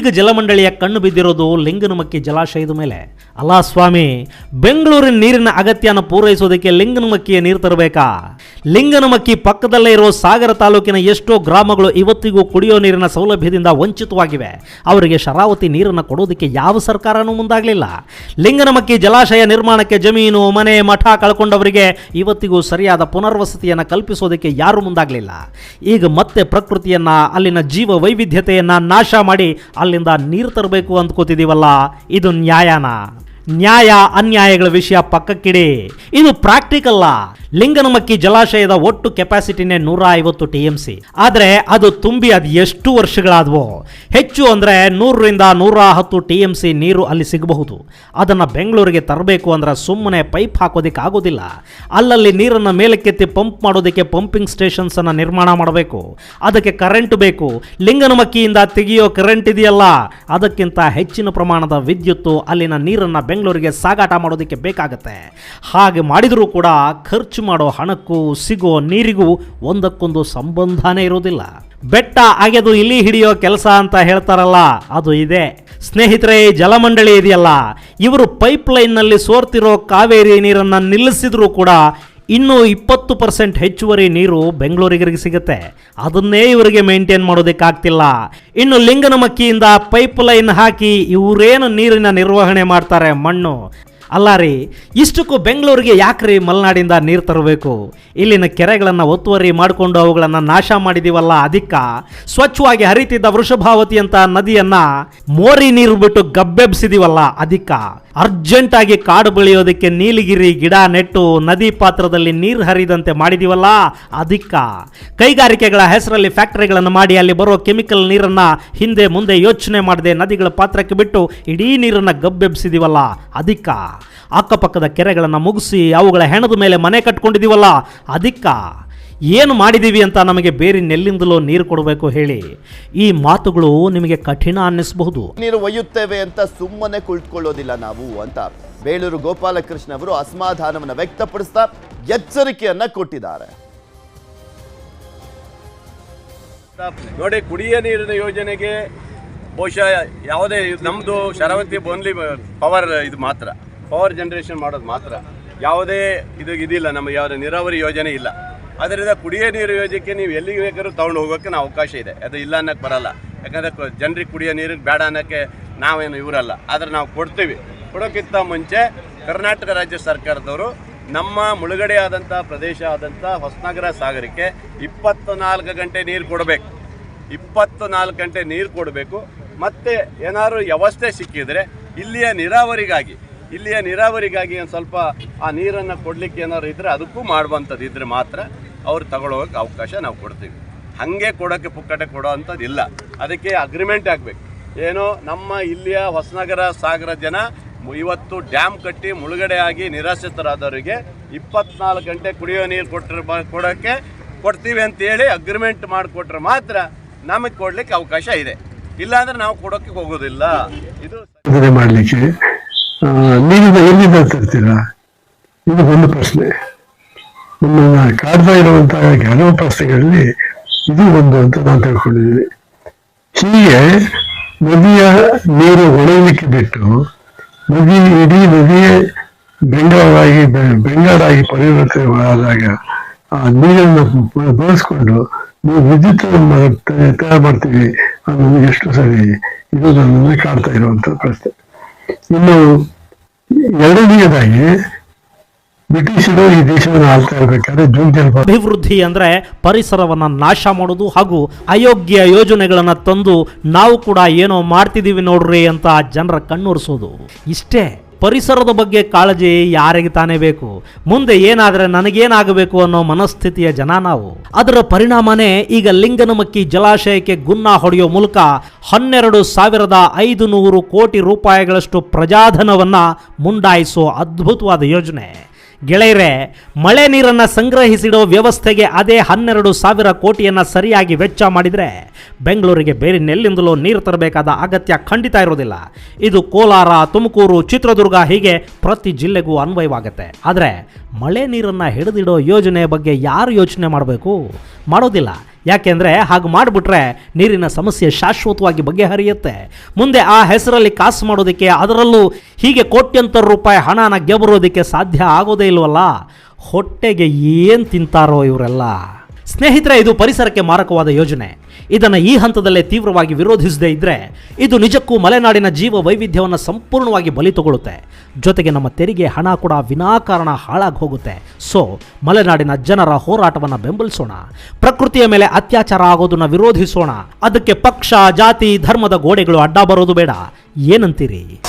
ಈಗ ಜಲಮಂಡಳಿಯ ಕಣ್ಣು ಬಿದ್ದಿರೋದು ಲಿಂಗನಮಕ್ಕಿ ಜಲಾಶಯದ ಮೇಲೆ. ಅಲ್ಲ ಸ್ವಾಮಿ, ಬೆಂಗಳೂರಿನ ನೀರಿನ ಅಗತ್ಯನ ಪೂರೈಸೋದಕ್ಕೆ ಲಿಂಗನಮಕ್ಕಿಯ ನೀರು ತರಬೇಕಾ? ಲಿಂಗನಮಕ್ಕಿ ಪಕ್ಕದಲ್ಲೇ ಇರೋ ಸಾಗರ ತಾಲೂಕಿನ ಎಷ್ಟೋ ಗ್ರಾಮಗಳು ಇವತ್ತಿಗೂ ಕುಡಿಯೋ ನೀರಿನ ಸೌಲಭ್ಯದಿಂದ ವಂಚಿತವಾಗಿವೆ. ಅವರಿಗೆ ಶರಾವತಿ ನೀರನ್ನು ಕೊಡೋದಕ್ಕೆ ಯಾವ ಸರ್ಕಾರನೂ ಮುಂದಾಗಲಿಲ್ಲ. ಲಿಂಗನಮಕ್ಕಿ ಜಲಾಶಯ ನಿರ್ಮಾಣಕ್ಕೆ ಜಮೀನು, ಮನೆ, ಮಠ ಕಳ್ಕೊಂಡವರಿಗೆ ಇವತ್ತಿಗೂ ಸರಿಯಾದ ಪುನರ್ವಸತಿಯನ್ನು ಕಲ್ಪಿಸೋದಕ್ಕೆ ಯಾರೂ ಮುಂದಾಗಲಿಲ್ಲ. ಈಗ ಮತ್ತೆ ಪ್ರಕೃತಿಯನ್ನ, ಅಲ್ಲಿನ ಜೀವ ವೈವಿಧ್ಯತೆಯನ್ನು ನಾಶ ಮಾಡಿ ಅಲ್ಲಿಂದ ನೀರು ತರಬೇಕು ಅಂದ್ಕೋತಿದೀವಲ್ಲ ಇದು ನ್ಯಾಯನ? ನ್ಯಾಯ ಅನ್ಯಾಯಗಳ ವಿಷಯ ಪಕ್ಕಕ್ಕಿಡಿ. ಇದು ಪ್ರಾಕ್ಟಿಕಲ್ಲ ಲಿಂಗನಮಕ್ಕಿ ಜಲಾಶಯದ ಒಟ್ಟು ಕೆಪಾಸಿಟಿನೇ ನೂರ ಐವತ್ತು ಟಿ ಎಂ ಸಿ ಆದರೆ ಅದು ತುಂಬಿ ಅದು ಎಷ್ಟು ವರ್ಷಗಳಾದವು. ಹೆಚ್ಚು ಅಂದರೆ ನೂರರಿಂದ ನೂರ ಹತ್ತು ಟಿ ಎಂ ಸಿ ನೀರು ಅಲ್ಲಿ ಸಿಗಬಹುದು. ಅದನ್ನು ಬೆಂಗಳೂರಿಗೆ ತರಬೇಕು ಅಂದರೆ ಸುಮ್ಮನೆ ಪೈಪ್ ಹಾಕೋದಕ್ಕೆ ಆಗೋದಿಲ್ಲ. ಅಲ್ಲಲ್ಲಿ ನೀರನ್ನು ಮೇಲಕ್ಕೆತ್ತಿ ಪಂಪ್ ಮಾಡೋದಕ್ಕೆ ಪಂಪಿಂಗ್ ಸ್ಟೇಷನ್ಸನ್ನು ನಿರ್ಮಾಣ ಮಾಡಬೇಕು. ಅದಕ್ಕೆ ಕರೆಂಟ್ ಬೇಕು. ಲಿಂಗನಮಕ್ಕಿಯಿಂದ ತೆಗೆಯೋ ಕರೆಂಟ್ ಇದೆಯಲ್ಲ. ಅದಕ್ಕಿಂತ ಹೆಚ್ಚಿನ ಪ್ರಮಾಣದ ವಿದ್ಯುತ್ತು ಅಲ್ಲಿನ ನೀರನ್ನು ಬೆಂಗಳೂರಿಗೆ ಸಾಗಾಟ ಮಾಡೋದಕ್ಕೆ ಬೇಕಾಗುತ್ತೆ. ಹಾಗೆ ಮಾಡಿದರೂ ಕೂಡ ಖರ್ಚು ಮಾಡೋ ಹಣಕ್ಕೂ ಸಿಗೋ ನೀರಿಗೂ ಒಂದಕ್ಕೊಂದು ಸಂಬಂಧನೇ ಇರೋದಿಲ್ಲ ಬೆಟ್ಟ ಅಗೆದು ಇಲ್ಲಿ ಹಿಡಿಯೋ ಕೆಲಸ ಅಂತ ಹೇಳ್ತಾರಲ್ಲ, ಅದು ಇದೆ. ಸ್ನೇಹಿತರೆ, ಜಲಮಂಡಳಿ ಇದೆಯಲ್ಲ. ಇವರು ಪೈಪ್ಲೈನ್ನಲ್ಲಿ ಸೋರ್ತಿರೋ ಕಾವೇರಿ ನೀರನ್ನು ನಿಲ್ಲಿಸಿದರೂ ಕೂಡ ಇನ್ನೂ ಇಪ್ಪತ್ತು ಪರ್ಸೆಂಟ್ ಹೆಚ್ಚುವರಿ ನೀರು ಬೆಂಗಳೂರಿಗರಿಗೆ ಸಿಗುತ್ತೆ. ಅದನ್ನೇ ಇವರಿಗೆ ಮೇಂಟೈನ್ ಮಾಡೋದಕ್ಕಾಗ್ತಿಲ್ಲ. ಇನ್ನು ಲಿಂಗನಮಕ್ಕಿಯಿಂದ ಪೈಪ್ ಲೈನ್ ಹಾಕಿ ಇವರೇನು ನೀರಿನ ನಿರ್ವಹಣೆ ಮಾಡ್ತಾರೆ ಮಣ್ಣು. ಅಲ್ಲ ರೀ, ಇಷ್ಟಕ್ಕೂ ಬೆಂಗಳೂರಿಗೆ ಯಾಕ್ರಿ ಮಲೆನಾಡಿಂದ ನೀರು ತರಬೇಕು? ಇಲ್ಲಿನ ಕೆರೆಗಳನ್ನು ಒತ್ತುವರಿ ಮಾಡಿಕೊಂಡು ಅವುಗಳನ್ನು ನಾಶ ಮಾಡಿದೀವಲ್ಲ ಅದಕ್ಕ ಸ್ವಚ್ಛವಾಗಿ ಹರಿತಿದ್ದ ವೃಷಭಾವತಿ ಅಂತ ನದಿಯನ್ನ ಮೋರಿ ನೀರು ಬಿಟ್ಟು ಗಬ್ಬೆಬ್ಸಿದೀವಲ್ಲ ಅದಕ್ಕ ಅರ್ಜೆಂಟಾಗಿ ಕಾಡು ಬೆಳೆಯೋದಕ್ಕೆ ನೀಲಗಿರಿ, ಗಿಡ, ನೆಟ್ಟು, ನದಿ ಪಾತ್ರದಲ್ಲಿ ನೀರು ಹರಿದಂತೆ ಮಾಡಿದೀವಲ್ಲ ಅದಕ್ಕ ಕೈಗಾರಿಕೆಗಳ ಹೆಸರಲ್ಲಿ ಫ್ಯಾಕ್ಟರಿಗಳನ್ನು ಮಾಡಿ ಅಲ್ಲಿ ಬರೋ ಕೆಮಿಕಲ್ ನೀರನ್ನ ಹಿಂದೆ ಮುಂದೆ ಯೋಚನೆ ಮಾಡದೆ ನದಿಗಳ ಪಾತ್ರಕ್ಕೆ ಬಿಟ್ಟು ಇಡೀ ನೀರನ್ನು ಗಬ್ಬೆಬ್ಸಿದೀವಲ್ಲ ಅದಕ್ಕ ಅಕ್ಕಪಕ್ಕದ ಕೆರೆಗಳನ್ನು ಮುಗಿಸಿ ಅವುಗಳ ಹೆಣದ ಮೇಲೆ ಮನೆ ಕಟ್ಕೊಂಡಿದ್ದೀವಲ್ಲ ಅದಕ್ಕ ಏನು ಮಾಡಿದ್ದೀವಿ ಅಂತ ನಮಗೆ ಬೇರೆ ನೆಲ್ಲಿಂದಲೋ ನೀರು ಕೊಡಬೇಕು ಹೇಳಿ. ಈ ಮಾತುಗಳು ನಿಮಗೆ ಕಠಿಣ ಅನ್ನಿಸಬಹುದು. ನೀರು ಒಯ್ಯುತ್ತೇವೆ ಅಂತ ಸುಮ್ಮನೆ ಕುಳಿತುಕೊಳ್ಳೋದಿಲ್ಲ ನಾವು ಅಂತ ಬೇಳೂರು ಗೋಪಾಲಕೃಷ್ಣ ಅವರು ಅಸಮಾಧಾನವನ್ನು ವ್ಯಕ್ತಪಡಿಸ್ತಾ ಎಚ್ಚರಿಕೆಯನ್ನ ಕೊಟ್ಟಿದ್ದಾರೆ. ನೋಡಿ ಕುಡಿಯ ನೀರಿನ ಯೋಜನೆಗೆ ಬಹುಶಃ ಯಾವುದೇ ನಮ್ಮದು ಶರಾವತಿ ಬೋನ್ಲಿ ಪವರ್ ಇದು ಮಾತ್ರ. ಪವರ್ ಜನ್ರೇಷನ್ ಮಾಡೋದು ಮಾತ್ರ. ಯಾವುದೇ ಇದು ಇದಿಲ್ಲ, ನಮಗೆ ಯಾವುದೇ ನೀರಾವರಿ ಯೋಜನೆ ಇಲ್ಲ. ಅದರಿಂದ ಕುಡಿಯೋ ನೀರು ಯೋಜಕ್ಕೆ ನೀವು ಎಲ್ಲಿಗೆ ಬೇಕಾದ್ರೂ ತೊಗೊಂಡು ಹೋಗೋಕ್ಕೆ ನಾವು ಅವಕಾಶ ಇದೆ. ಅದು ಇಲ್ಲ ಅನ್ನೋಕ್ಕೆ ಬರಲ್ಲ. ಯಾಕಂದರೆ ಜನರಿಗೆ ಕುಡಿಯೋ ನೀರಿಗೆ ಬೇಡ ಅನ್ನೋಕ್ಕೆ ನಾವೇನು ಇವರಲ್ಲ. ಆದರೆ ನಾವು ಕೊಡ್ತೀವಿ. ಕೊಡೋಕ್ಕಿಂತ ಮುಂಚೆ ಕರ್ನಾಟಕ ರಾಜ್ಯ ಸರ್ಕಾರದವರು ನಮ್ಮ ಮುಳುಗಡೆ ಆದಂಥ ಪ್ರದೇಶ ಆದಂಥ ಹೊಸನಗರ ಸಾಗರಕ್ಕೆ ಇಪ್ಪತ್ತು ನಾಲ್ಕು ಗಂಟೆ ನೀರು ಕೊಡಬೇಕು. ಇಪ್ಪತ್ತು ನಾಲ್ಕು ಗಂಟೆ ನೀರು ಕೊಡಬೇಕು. ಮತ್ತು ಏನಾದರೂ ವ್ಯವಸ್ಥೆ ಸಿಕ್ಕಿದರೆ ಇಲ್ಲಿಯ ನೀರಾವರಿಗಾಗಿ ಇಲ್ಲಿಯ ನೀರಾವರಿಗಾಗಿ ಒಂದು ಸ್ವಲ್ಪ ಆ ನೀರನ್ನು ಕೊಡಲಿಕ್ಕೆ ಏನಾದ್ರು ಇದ್ದರೆ ಅದಕ್ಕೂ ಮಾಡುವಂಥದ್ದು ಇದ್ದರೆ ಮಾತ್ರ ಅವ್ರು ತಗೊಳ್ಳೋಕೆ ಅವಕಾಶ ನಾವು ಕೊಡ್ತೀವಿ. ಹಾಗೆ ಕೊಡೋಕ್ಕೆ ಪುಕ್ಕಟೆ ಕೊಡೋ ಅಂಥದ್ದು ಇಲ್ಲ. ಅದಕ್ಕೆ ಅಗ್ರಿಮೆಂಟ್ ಆಗಬೇಕು. ಏನೋ ನಮ್ಮ ಇಲ್ಲಿಯ ಹೊಸನಗರ ಸಾಗರ ಜನ ಇವತ್ತು ಡ್ಯಾಮ್ ಕಟ್ಟಿ ಮುಳುಗಡೆ ಆಗಿ ನಿರಾಶ್ರಿತರಾದವರಿಗೆ ಇಪ್ಪತ್ನಾಲ್ಕು ಗಂಟೆ ಕುಡಿಯೋ ನೀರು ಕೊಟ್ಟರೆ ಕೊಡೋಕ್ಕೆ ಕೊಡ್ತೀವಿ ಅಂತೇಳಿ ಅಗ್ರಿಮೆಂಟ್ ಮಾಡಿಕೊಟ್ರೆ ಮಾತ್ರ ನಮಗೆ ಕೊಡಲಿಕ್ಕೆ ಅವಕಾಶ ಇದೆ. ಇಲ್ಲಾಂದ್ರೆ ನಾವು ಕೊಡೋಕ್ಕೆ ಹೋಗೋದಿಲ್ಲ. ಇದು ಮಾಡಲಿಕ್ಕೆ ನೀರಿನ ಎಲ್ಲಿಂದ ತರ್ತೀರಾ ಇದು ಒಂದು ಪ್ರಶ್ನೆ. ನಮ್ಮನ್ನ ಕಾಡ್ತಾ ಇರುವಂತಹ ಕೆಲವು ಪ್ರಶ್ನೆಗಳಲ್ಲಿ ಇದು ಒಂದು ಅಂತ ನಾನು ತಿಳ್ಕೊಂಡಿದ್ದೀನಿ. ಹೀಗೆ ನದಿಯ ನೀರು ಒಣಗಲಿಕ್ಕೆ ಬಿಟ್ಟು ನದಿ ಇಡೀ ನದಿಯೇ ಬೆಂಗಾಡಾಗಿ ಪರಿವರ್ತನೆ ಆದಾಗ ಆ ನೀರನ್ನು ಬಳಸ್ಕೊಂಡು ನೀವು ವಿದ್ಯುತ್ ತಯಾರು ಮಾಡ್ತೀವಿ ಅನ್ನೋದು ಎಷ್ಟು ಸರಿ ಇದು ನನ್ನನ್ನು ಕಾಡ್ತಾ ಇರುವಂತ ಪ್ರಶ್ನೆ. ಇನ್ನು ಎರಡನೆಯದಾಗಿ ಬ್ರಿಟಿಷರು ಈ ದೇಶವನ್ನು ಆಳ್ತಾ ಇರಬೇಕಾದ್ರೆ ಜಲಪಾತ ಅಭಿವೃದ್ಧಿ ಅಂದ್ರೆ ಪರಿಸರವನ್ನ ನಾಶ ಮಾಡೋದು ಹಾಗೂ ಅಯೋಗ್ಯ ಯೋಜನೆಗಳನ್ನ ತಂದು ನಾವು ಕೂಡ ಏನೋ ಮಾಡ್ತಿದ್ದೀವಿ ನೋಡ್ರಿ ಅಂತ ಜನರ ಕಣ್ಣುರಿಸೋದು ಇಷ್ಟೇ. ಪರಿಸರದ ಬಗ್ಗೆ ಕಾಳಜಿ ಯಾರಿಗೆ ತಾನೇ ಬೇಕು? ಮುಂದೆ ಏನಾದರೆ ನನಗೇನಾಗಬೇಕು ಅನ್ನೋ ಮನಸ್ಥಿತಿಯ ಜನ ನಾವು. ಅದರ ಪರಿಣಾಮನೇ ಈಗ ಲಿಂಗನಮಕ್ಕಿ ಜಲಾಶಯಕ್ಕೆ ಗುನ್ನ ಹೊಡೆಯೋ ಮೂಲಕ ಹನ್ನೆರಡು ಸಾವಿರದ ಐದು ನೂರು ಕೋಟಿ ರೂಪಾಯಿಗಳಷ್ಟು ಪ್ರಜಾಧನವನ್ನ ಮುಂಡಾಯಿಸೋ ಅದ್ಭುತವಾದ ಯೋಜನೆ. ಗೆಳೆಯರೆ, ಮಳೆ ನೀರನ್ನು ಸಂಗ್ರಹಿಸಿಡೋ ವ್ಯವಸ್ಥೆಗೆ ಅದೇ ಹನ್ನೆರಡು ಸಾವಿರ ಕೋಟಿಯನ್ನು ಸರಿಯಾಗಿ ವೆಚ್ಚ ಮಾಡಿದರೆ ಬೆಂಗಳೂರಿಗೆ ಬೇರೆ ನೆಲ್ಲಿಂದಲೂ ನೀರು ತರಬೇಕಾದ ಅಗತ್ಯ ಖಂಡಿತ ಇರೋದಿಲ್ಲ. ಇದು ಕೋಲಾರ, ತುಮಕೂರು, ಚಿತ್ರದುರ್ಗ ಹೀಗೆ ಪ್ರತಿ ಜಿಲ್ಲೆಗೂ ಅನ್ವಯವಾಗುತ್ತೆ. ಆದರೆ ಮಳೆ ನೀರನ್ನು ಹಿಡಿದಿಡೋ ಯೋಜನೆ ಬಗ್ಗೆ ಯಾರು ಯೋಚನೆ ಮಾಡಬೇಕು? ಮಾಡೋದಿಲ್ಲ. ಯಾಕೆಂದರೆ ಹಾಗೆ ಮಾಡಿಬಿಟ್ರೆ ನೀರಿನ ಸಮಸ್ಯೆ ಶಾಶ್ವತವಾಗಿ ಬಗೆಹರಿಯುತ್ತೆ. ಮುಂದೆ ಆ ಹೆಸರಲ್ಲಿ ಕಾಸು ಮಾಡೋದಕ್ಕೆ ಅದರಲ್ಲೂ ಹೀಗೆ ಕೋಟ್ಯಂತರ ರೂಪಾಯಿ ಹಣನ ಗೆಬರೋದಕ್ಕೆ ಸಾಧ್ಯ ಆಗೋದೇ ಇಲ್ವಲ್ಲ? ಹೊಟ್ಟೆಗೆ ಏನು ತಿಂತಾರೋ ಇವರೆಲ್ಲ. ಸ್ನೇಹಿತರೆ, ಇದು ಪರಿಸರಕ್ಕೆ ಮಾರಕವಾದ ಯೋಜನೆ. ಇದನ್ನು ಈ ಹಂತದಲ್ಲೇ ತೀವ್ರವಾಗಿ ವಿರೋಧಿಸದೇ ಇದ್ರೆ ಇದು ನಿಜಕ್ಕೂ ಮಲೆನಾಡಿನ ಜೀವ ವೈವಿಧ್ಯವನ್ನು ಸಂಪೂರ್ಣವಾಗಿ ಬಲಿ ತಗೊಳ್ಳುತ್ತೆ. ಜೊತೆಗೆ ನಮ್ಮ ತೆರಿಗೆ ಹಣ ಕೂಡ ವಿನಾಕಾರಣ ಹಾಳಾಗಿ ಹೋಗುತ್ತೆ ಸೊ, ಮಲೆನಾಡಿನ ಜನರ ಹೋರಾಟವನ್ನು ಬೆಂಬಲಿಸೋಣ. ಪ್ರಕೃತಿಯ ಮೇಲೆ ಅತ್ಯಾಚಾರ ಆಗೋದನ್ನ ವಿರೋಧಿಸೋಣ. ಅದಕ್ಕೆ ಪಕ್ಷ, ಜಾತಿ, ಧರ್ಮದ ಗೋಡೆಗಳು ಅಡ್ಡ ಬರೋದು ಬೇಡ. ಏನಂತೀರಿ?